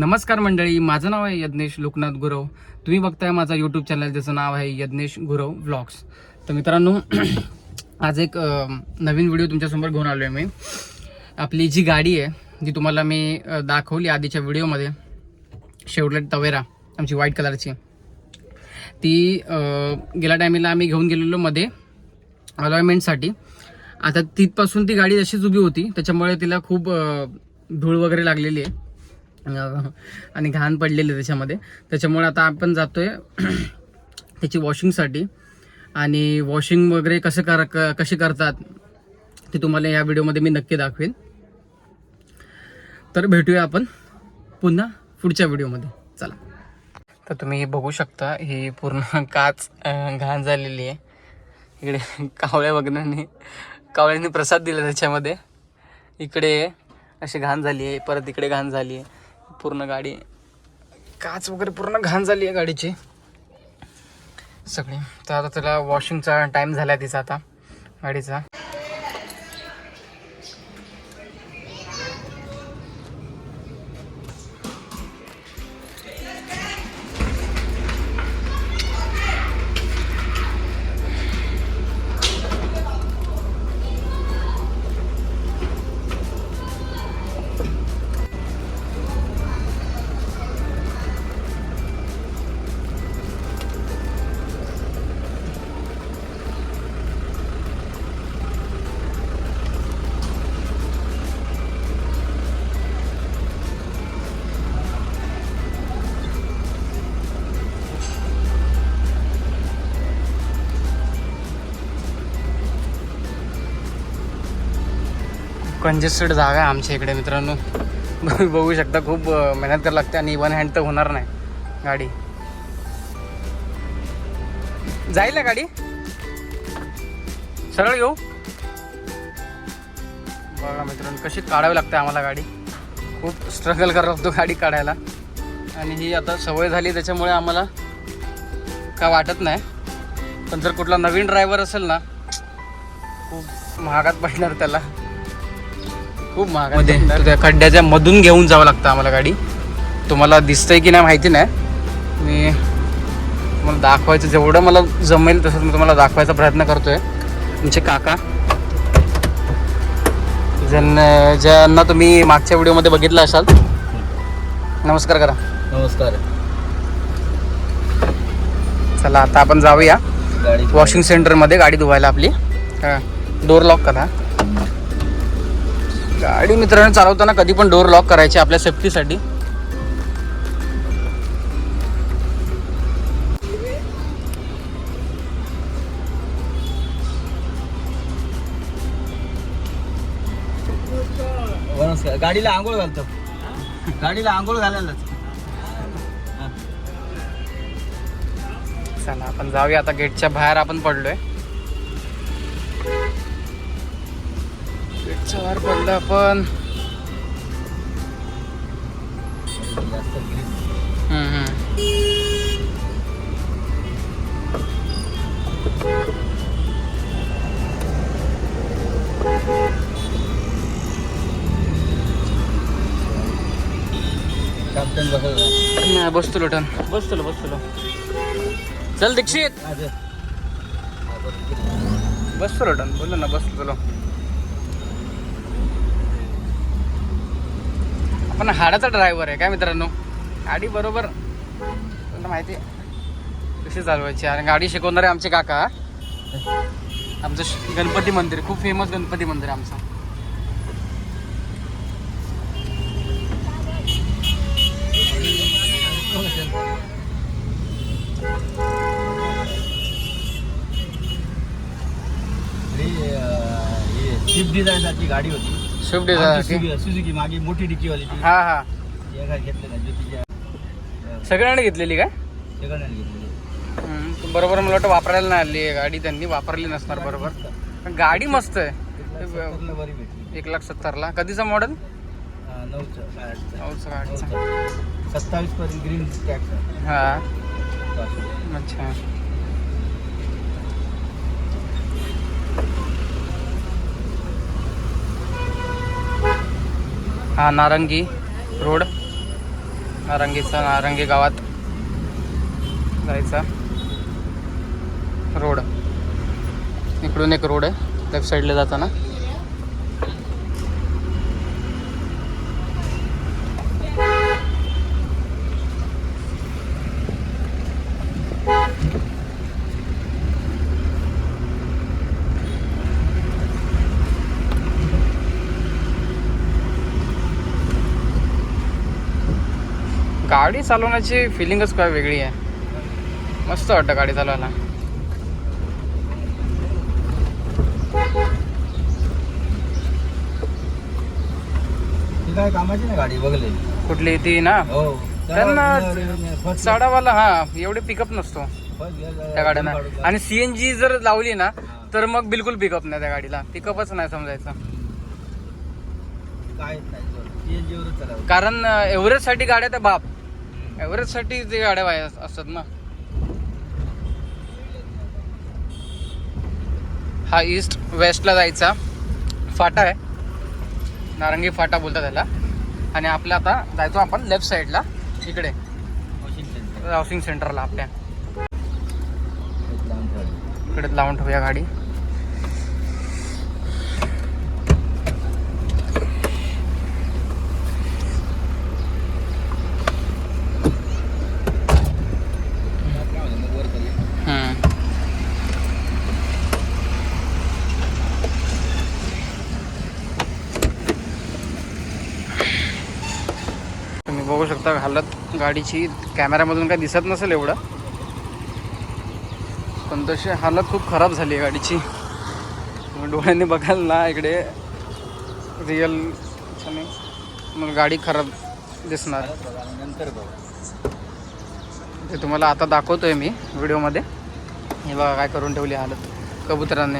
नमस्कार मंडळी माझं नाव आहे यज्ञेश लोकनाथ गुरव. तुम्ही बघताय माझा यूट्यूब चॅनल ज्याचं नाव आहे यज्ञेश गुरव व्लॉग्स तर मित्रांनो आज एक नवीन व्हिडिओ तुमच्यासमोर घेऊन आलो आहे मी. आपली जी गाडी आहे जी तुम्हाला मी दाखवली आधीच्या व्हिडिओमध्ये शेवटलेट तवेरा आमची व्हाईट कलरची ती गेल्या टायमिंगला आम्ही घेऊन गेलेलो मध्ये अलॉयमेंटसाठी आता तिथपासून ती गाडी अशीच उभी होती त्याच्यामुळे तिला खूप धूळ वगैरे लागलेली आहे. आणि घाण पडलेली आहे त्याच्यामध्ये. त्याच्यामुळे आता आपण जातोय त्याची वॉशिंगसाठी. आणि वॉशिंग वगैरे कसं कर क- कशी करतात ते तुम्हाला या व्हिडिओमध्ये मी नक्की दाखवेन. तर भेटूया आपण पुन्हा पुढच्या व्हिडिओमध्ये. चला. तर तुम्ही बघू शकता ही पूर्ण काच घाण झालेली आहे. इकडे कावळ्या वगैरे कावळ्यांनी प्रसाद दिला त्याच्यामध्ये. इकडे अशी घाण झाली आहे परत इकडे घाण झाली आहे. पूर्ण गाडी. काच वगैरे पूर्ण घाण झाली आहे गाडीची. सगळी. तर आता त्याला वॉशिंगचा टाईम झाला तिचा आता गाडीचा. कंजेस्टेड जागा आहे आमच्या इकडे मित्रांनो. बघू शकता खूप मेहनत करावी लागते आणि वन हँड तर होणार नाही. गाडी. जाईल ना गाडी? सरळ येऊ बघा मित्रांनो कशी काढावी लागते आम्हाला गाडी. खूप स्ट्रगल करावं लागतो गाडी काढायला. आणि ही आता सवय झाली त्याच्यामुळे आम्हाला काय वाटत नाही. पण जर कुठला नवीन ड्रायव्हर असेल ना खूप महागात पडणार त्याला. खूप पडणार. त्या खड्ड्याच्या मधून घेऊन जावं लागतं आम्हाला गाडी. तुम्हाला दिसतंय की नाही माहिती नाही. मी तुम्हाला दाखवायचं जेवढं मला जमेल तसं मी तुम्हाला दाखवायचा प्रयत्न करतोय. तुमचे काका. ज्यांना ज्यांना तुम्ही मागच्या व्हिडिओमध्ये बघितलं असाल. नमस्कार करा. नमस्कार. चला आता आपण जाऊया. गाडी वॉशिंग सेंटरमध्ये गाडी धुवायला आपली. डोर लॉक करा. गाडी मित्रांनो चालवताना कधी पण डोर लॉक करायची आपल्या सेफ्टीसाठी नमस्कार गाडीला आंघोळ घालतो. गाडीला आंघोळ घालायलाच चला आपण जाऊया आता गेटच्या बाहेर आपण पडलोय. बाहेर पडलो बसत नाही बसतो लोटन बसतो बसतो चल दीक्षित. बसतो लोटन बोल ना बसतो पण हाडाचा ड्रायव्हर आहे काय मित्रांनो? गाडी बरोबर तुला माहिती आहे कशी चालवायची? आणि गाडी शिकवणारे आमचे काका. आमचं श- गणपती मंदिर खूप फेमस गणपती मंदिर आहे आमचं. स्विफ्ट डिझायर सारखी गाडी होती. स्विफ्ट डिझायर सुझुकी सुझुकी मागे मोठी डिक्की वाली ती. हा हा. या गाडी घेतली ना ज्योतीच्या सगळ्यांनी घेतलेली काय? सेकंड घेतलेली. हम्म, बरोबर मला वाटतं वापरायला नाही आली. आहे गाडी त्यांनी वापरली नसणार बरोबर. पण गाडी मस्त आहे. सत्तरला बरी भेटली. एक लाख सत्तरला. कधीचं मॉडेल हा, नऊचं काय. सत्तावीस पर्यंत ग्रीन टॅक्स हा. अच्छा. हा नारंगी रोड. नारंगीचा नारंगी गावात जायचा रोड. इकडून एक रोड आहे लेफ्ट साईडला जाताना. गाडी चालवण्याची फिलिंगच काय वेगळी आहे. मस्त वाटतं गाडी चालवायला. ती काय कामाची ना गाडी बघले कुठली ती ना? हो त्यांना साडावाला हा एवढे पिकअप नसतो. त्या गाड्यांना आणि सीएनजी जर लावली ना तर मग बिलकुल पिकअप नाही त्या गाडीला. पिकअपच नाही समजायचं. कारण एव्हरेजसाठी गाड्या त्या बाप. एव्हरेजसाठी ते गाड्या वाया असतात ना. हा ईस्ट वेस्टला जायचा. फाटा आहे. नारंगी फाटा बोलतात त्याला. आणि आपल्या आता जायचो आपण लेफ्ट साईडला इकडे. हाऊसिंग सेंटरला आपल्या. इकडे लावून ठेवूया गाडी. आता हालत गाडीची. कॅमेऱ्यामधून काही दिसत नसेल एवढं. पण तशी हालत खूप खराब झाली आहे गाडीची. डोळ्यांनी बघाल ना इकडे रिअल मग गाडी खराब दिसणार. नंतर ते तुम्हाला आता दाखवतोय मी व्हिडिओमध्ये. हे बघा काय करून ठेवली हालत. कबुतराने.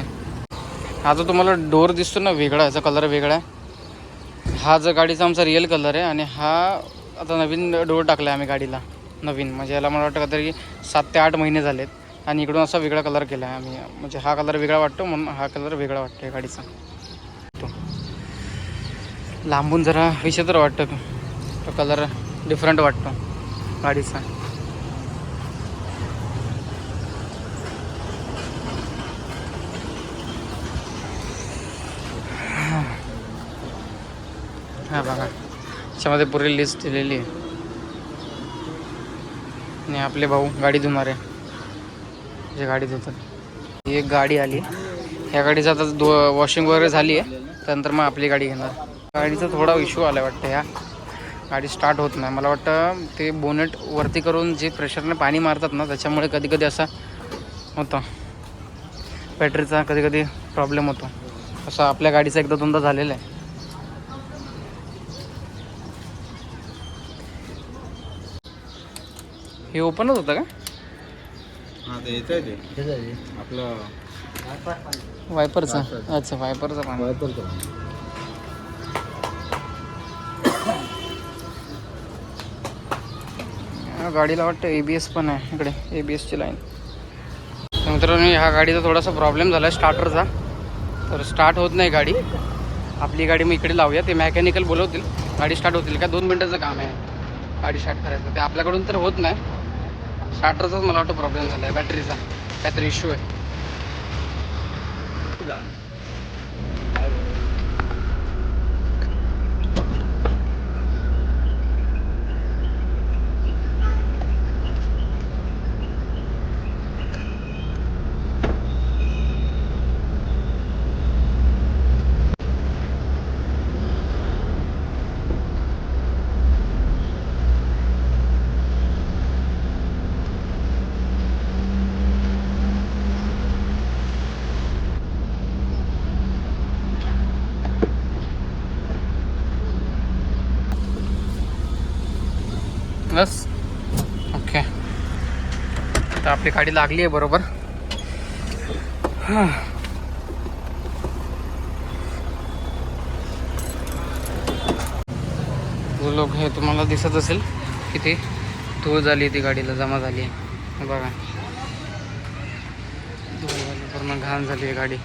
हा जो तुम्हाला डोर दिसतो ना वेगळा याचा कलर वेगळा आहे. हा जो गाडीचा आमचा रिअल कलर आहे आणि हा आता नवीन डोर टाकला आहे आम्ही गाडीला नवीन. म्हणजे याला मला वाटतं तरी सात ते आठ महिने झालेत आणि इकडून असा वेगळा कलर केला आहे आम्ही. म्हणजे हा कलर वेगळा वाटतो म्हणून हा कलर वेगळा वाटतो या गाडीचा. तो लांबून जरा विचित्र वाटतं. तो कलर डिफरंट वाटतो गाडीचा हा बघा त्याच्यामध्ये पुरी लिस्ट दिलेली आहे. आणि आपले भाऊ गाडी धुणार आहे जे गाडी धुतात. ही एक गाडी आली. ह्या गाडीचं आता दो वॉशिंग वगैरे झाली आहे. त्यानंतर मग आपली गाडी घेणार. गाडीचा थोडा इश्यू आला वाटतं ह्या. गाडी स्टार्ट होत नाही. मला वाटतं ते बोनेट वरती करून जे प्रेशरने पाणी मारतात ना त्याच्यामुळे कधी कधी असा होतं. बॅटरीचा कधी कधी प्रॉब्लेम होतो. असं आपल्या गाडीचा एकदा दोनदा झालेला आहे. हे ओपनच होतं का? हा ते येतंय ते. आपलं वायपरचा अच्छा वायपरचा पाणी. गाडीला वाटतं ए बी एस पण आहे इकडे ए बी एसची लाईन तर मित्रांनो ह्या गाडीचा थोडासा प्रॉब्लेम झाला आहे स्टार्टरचा तर स्टार्ट होत नाही गाडी. आपली गाडी मग इकडे लावूया. ते मेकॅनिकल बोलवतील. गाडी स्टार्ट होतील का? दोन मिनटाचं काम आहे. गाडी स्टार्ट करायचं. ते आपल्याकडून तर होत नाही. स्टार्टरचाच मला वाटतं प्रॉब्लेम झाला आहे बॅटरीचा काहीतरी इश्यू आहे बस ओके तर आपली गाडी लागली आहे बरोबर. हां. लोक हे तुम्हाला दिसत असेल किती धूळ झाली ती गाडीला जमा झाली आहे. बघा. धूळ झाली पूर्ण घाण झाली आहे गाडी.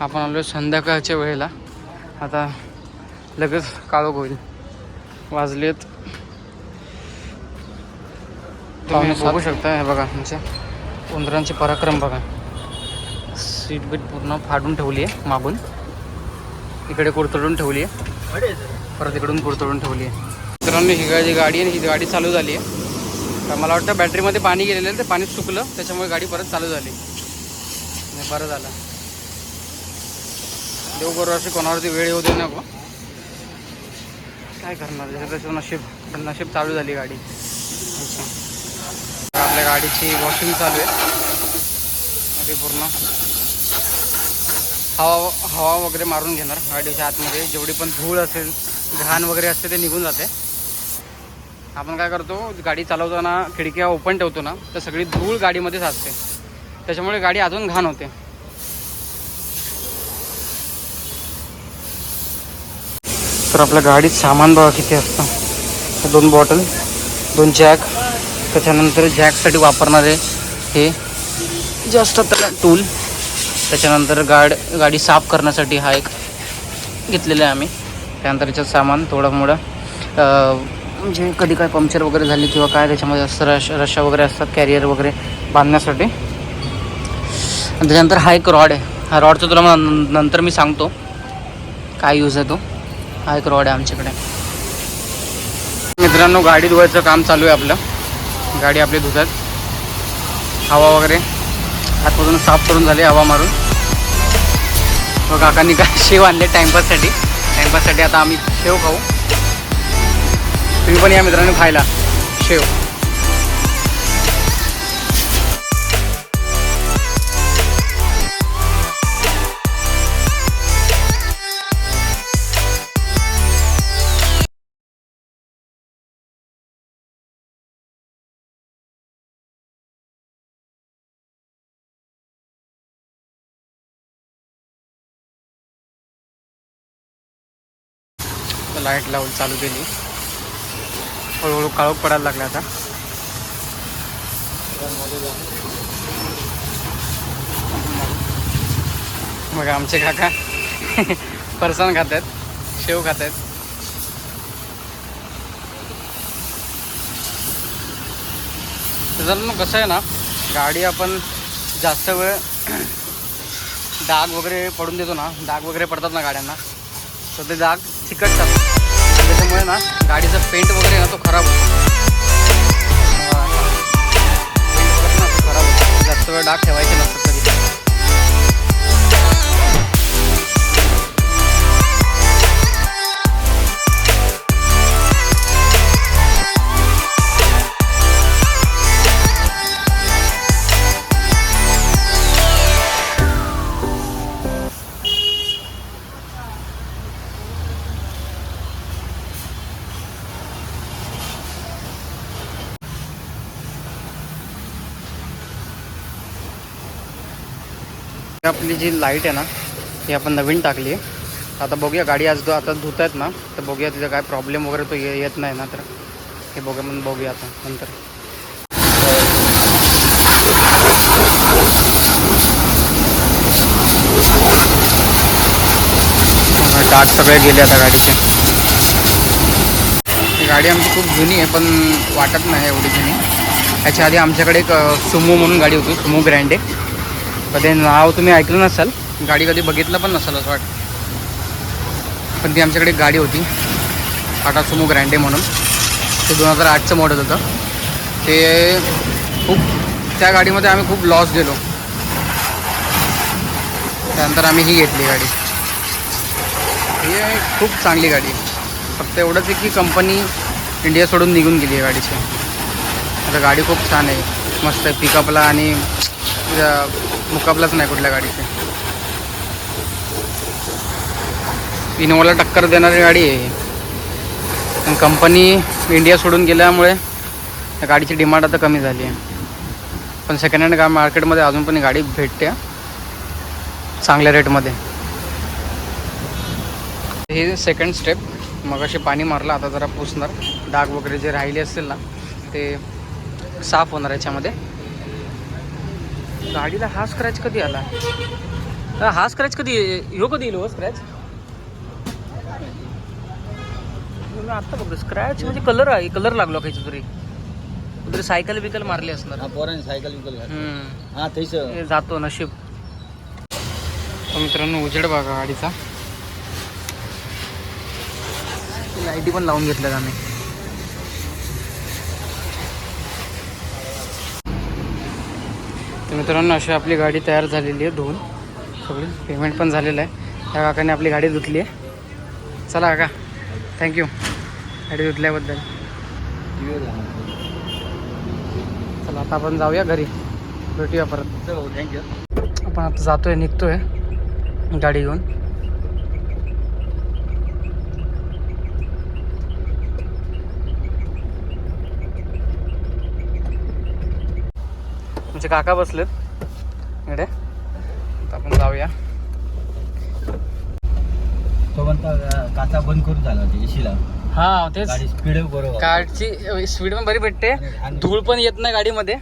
आपण आलो संध्याकाळच्या वेळेला. आता लगेच काळोख होईल. वाजलेत. तुम्ही बघू शकता हे बघा आमच्या उंदरांचे पराक्रम बघा. सीट बीट पूर्ण फाडून ठेवली आहे मागून. इकडे कुरतडून ठेवली आहे. परत इकडून कुरतडून ठेवली आहे. मित्रांनो ही गाडी गाडी आहे ही गाडी चालू झाली आहे. तर मला वाटतं बॅटरीमध्ये पाणी गेलेलं आहे ते पाणी चुकलं त्याच्यामुळे गाडी परत चालू झाली. बरं झालं. देव बरोबर अशी कोणावरती वेळ येऊ दे नको. काय करणार? जसं नशीब पण नशीब चालू झाली गाडी. अच्छा. आपल्या गाडीची वॉशिंग चालू आहे. मध्ये पूर्ण. हवा हवा वगैरे मारून घेणार गाडीच्या आतमध्ये. जेवढी पण धूळ असेल घाण वगैरे असते ते निघून जाते. आपण काय करतो गाडी चालवताना खिडक्या ओपन ठेवतो ना तर सगळी धूळ गाडीमध्ये साचते. त्याच्यामुळे गाडी अजून घाण होते. तर आपल्या गाडीत सामान बघा किती असतं. दोन बॉटल दोन जॅक त्याच्यानंतर जॅकसाठी वापरणारे हे जे असतात त्याला टूल. त्याच्यानंतर गाड गाडी साफ करण्यासाठी हा एक घेतलेला आहे आम्ही. त्यानंतर याच्यात सामान थोडं मोडं म्हणजे कधी काय पंक्चर वगैरे झाली किंवा काय त्याच्यामध्ये असं रश रशा वगैरे असतात कॅरियर वगैरे बांधण्यासाठी. आणि त्याच्यानंतर हा एक रॉड आहे. हा रॉडचा तुला मग नंतर मी सांगतो. काय यूज आहे तो. हा एक रॉड आहे आमच्याकडे. मित्रांनो गाडी धुवायचं काम चालू आहे आपलं. गाडी आपली धुतात. हवा वगैरे आतमधून साफ करून झाली हवा मारून. व काकांनी काय शेव आणले टाइमपाससाठी टाइमपाससाठी आता आम्ही शेव खाऊ. तुम्ही पण या मित्रांनो खायला. शेव. लाइट लावून चालू केली. हळूहळू काळोख पडायला लागला आता. मग आमचे काका फरसाण खात आहेत शेव खात आहेत त्याच्यानं कसं आहे ना गाडी आपण जास्त वेळ डाग वगैरे पडून देतो ना डाग वगैरे पडतात ना गाड्यांना तर ते डाग चिकटतात. त्याच्यामुळे ना गाडीचा पेंट वगैरे ना तो खराब होतो. पेंट वगैरे ना तो खराब होतो. जास्त वेळ डाग ठेवायचे नसतात. आपली जी लाइट आहे ना ही आपण नवीन टाकली आहे. आता बघूया गाडी आज आता धुत आहेत ना तर बघूया तिथं काय प्रॉब्लेम वगैरे तो ये- येत नाही ना तर. हे बघूया म्हणून बघूया आता नंतर. डाट सगळे गेले आता गाडीचे. गाडी आमची खूप जुनी आहे पण वाटत नाही एवढी जुनी. याच्या आधी आमच्याकडे एक सुमो म्हणून गाडी होती सुमो ग्रँड. आहे कधी नाव तुम्ही ऐकलं नसाल? गाडी कधी बघितलं पण नसाल असं वाटतं. पण ती आमच्याकडे गाडी होती. टाटा सुमो ग्रँडे म्हणून. ते दोन हजार आठचं मॉडेल होतं. ते खूप त्या गाडीमध्ये आम्ही खूप लॉस गेलो. त्यानंतर आम्ही ही घेतली गाडी. ही आहे खूप चांगली गाडी. फक्त एवढंच आहे की कंपनी इंडिया सोडून निघून गेली आहे गाडीची. आता गाडी खूप छान आहे. मस्त आहे पिकअपला आणि मुकाबलाच नाही कुठल्या गाडीचे. इनोवाला टक्कर देणारी गाडी आहे पण कंपनी इंडिया सोडून गेल्यामुळे त्या गाडीची डिमांड आता कमी झाली आहे. पण सेकंड हँड गा मार्केटमध्ये अजून पण गाडी भेटते. चांगल्या रेटमध्ये हे सेकंड स्टेप मग असे पाणी मारलं आता जरा पुसणार. डाग वगैरे जे राहिले असतील ना ते साफ होणार याच्यामध्ये. गाडीला हा स्क्रॅच कधी आला? हा स्क्रॅच कधी ह्यो कधी येईल हो स्क्रॅच मी आत्ता बघतो स्क्रॅच म्हणजे कलर आहे कलर लागलो काहीच तरी. कुठेतरी सायकल बिकल मारली असणार. पोरांनी सायकल हम्म. हा तेच जातो नशीब. तर मित्रांनो उजेड बघा गाडीचा. लाईटी पण लावून घेतल्यात आम्ही. तर मित्रांनो अशी आपली गाडी तयार झालेली आहे धुवून सगळी पेमेंट पण झालेलं आहे. त्या काकाने आपली गाडी धुतली आहे. चला काका थँक्यू गाडी धुतल्याबद्दल. चला आता आपण जाऊया घरी. भेटूया परत. थँक्यू आपण आता जातोय निघतोय. गाडी घेऊन. आमचे काका बसलेत. इकडे. आपण जाऊया. तो म्हणता काचा बंद करून झाला होती एशीला हा तेच. गाडी स्पीड बरोबर. कारची स्पीड पण बरी भेटते. आणि- धूळ पण येत नाही गाडीमध्ये.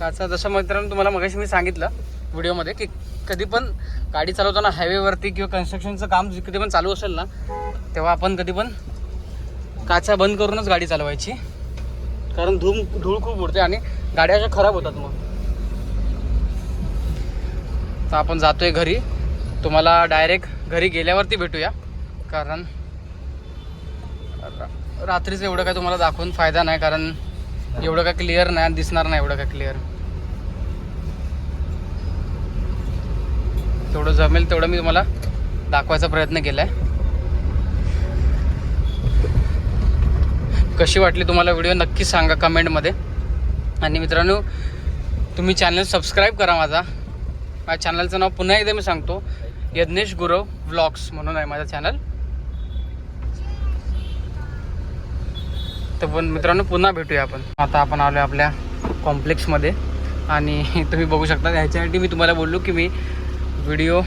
काचा जसं मित्रांनो तुम्हाला मगाशी मी सांगितलं व्हिडिओमध्ये की कधी पण गाडी चालवताना हायवेवरती किंवा कन्स्ट्रक्शनचं काम जे कधी पण चालू असेल ना तेव्हा आपण कधी पण काचा बंद करूनच गाडी चालवायची. कारण धूम धूळ खूप उडते आणि गाड्या अशा खराब होतात मग. तर आपण जातोय घरी. तुम्हाला डायरेक्ट घरी गेल्यावरती भेटूया. कारण रा- रात्रीचं एवढं काय तुम्हाला दाखवून फायदा नाही कारण एवढं काय क्लिअर नाही दिसणार नाही एवढं काय क्लिअर तेवढं जमेल तेवढं मी तुम्हाला दाखवायचा प्रयत्न केलाय. कशी वाटली तुम्हाला व्हिडिओ नक्की सांगा कमेंटमध्ये. आणि मित्रांनो तुम्ही चॅनल सबस्क्राईब करा माझा. माझ्या चॅनलचं नाव पुन्हा एकदा मी सांगतो. यज्ञेश गुरव व्लॉग्स म्हणून आहे माझा चॅनल तर पण मित्रांनो पुन्हा भेटूया आपण. आता आपण आलो आपल्या कॉम्प्लेक्समध्ये. आणि तुम्ही बघू शकता ह्याच्यासाठी मी तुम्हाला बोललो की मी व्हिडिओ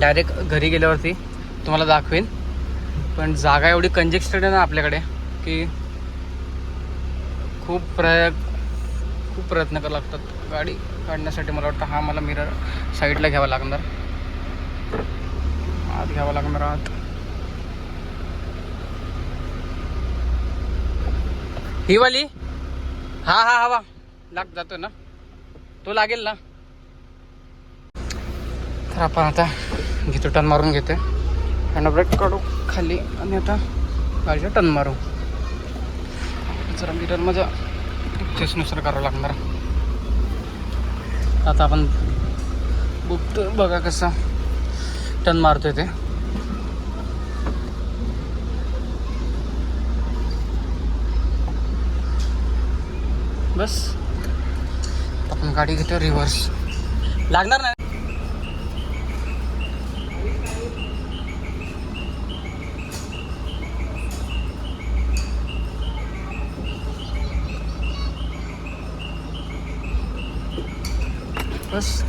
डायरेक्ट घरी गेल्यावरती तुम्हाला दाखवेन. पण जागा एवढी कंजेक्टेड आहे ना आपल्याकडे की खूप प्रय खूप प्रयत्न करावे लागतात. गाडी काढण्यासाठी मला वाटतं हा मला मिरर साईडला घ्यावा लागणार. आत घ्यावा लागणार आत. ही वाली? हा हा हवा लाग जातो ना. तो लागेल ना. तर आपण आता घेतो टन मारून घेते. हँड ब्रेक काढू खाली आणि आता गाडीचा टन मारू. जरा मिरर माझ्या नुसार करावं लागणार. आता आपण बघतो बघा कसं टन मारतोय ते. बस. आपण गाडी घेतो रिव्हर्स लागणार नाही. वापस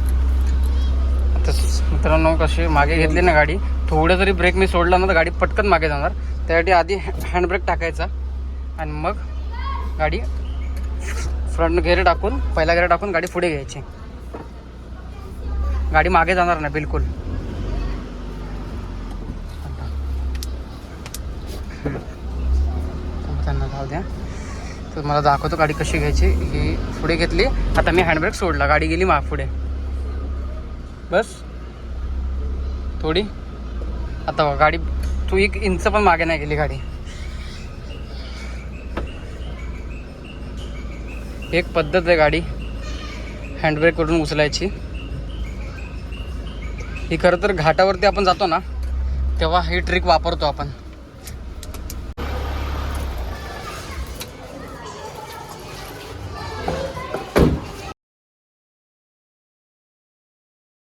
तसंच मित्रांनो कशी मागे घेतली ना गाडी थोडं जरी ब्रेक मी सोडला ना तर गाडी पटकन मागे जाणार. त्यासाठी आधी हँडब्रेक टाकायचा. आणि मग गाडी फ्रंट गेअर टाकून पहिला गेअर टाकून गाडी पुढे घ्यायची. गाडी मागे जाणार नाही बिलकुल. तर मला दाखवतो गाडी कशी घ्यायची. ही पुढे घेतली. आता मी हँडब्रेक सोडला. गाडी गेली मा पुढे. बस. थोडी. आता गाडी तू एक इंच पण मागे नाही गेली गाडी. एक पद्धत आहे गाडी. हँडब्रेक करून उचलायची. ही खरं तर घाटावरती आपण जातो ना तेव्हा ही ट्रिक वापरतो आपण.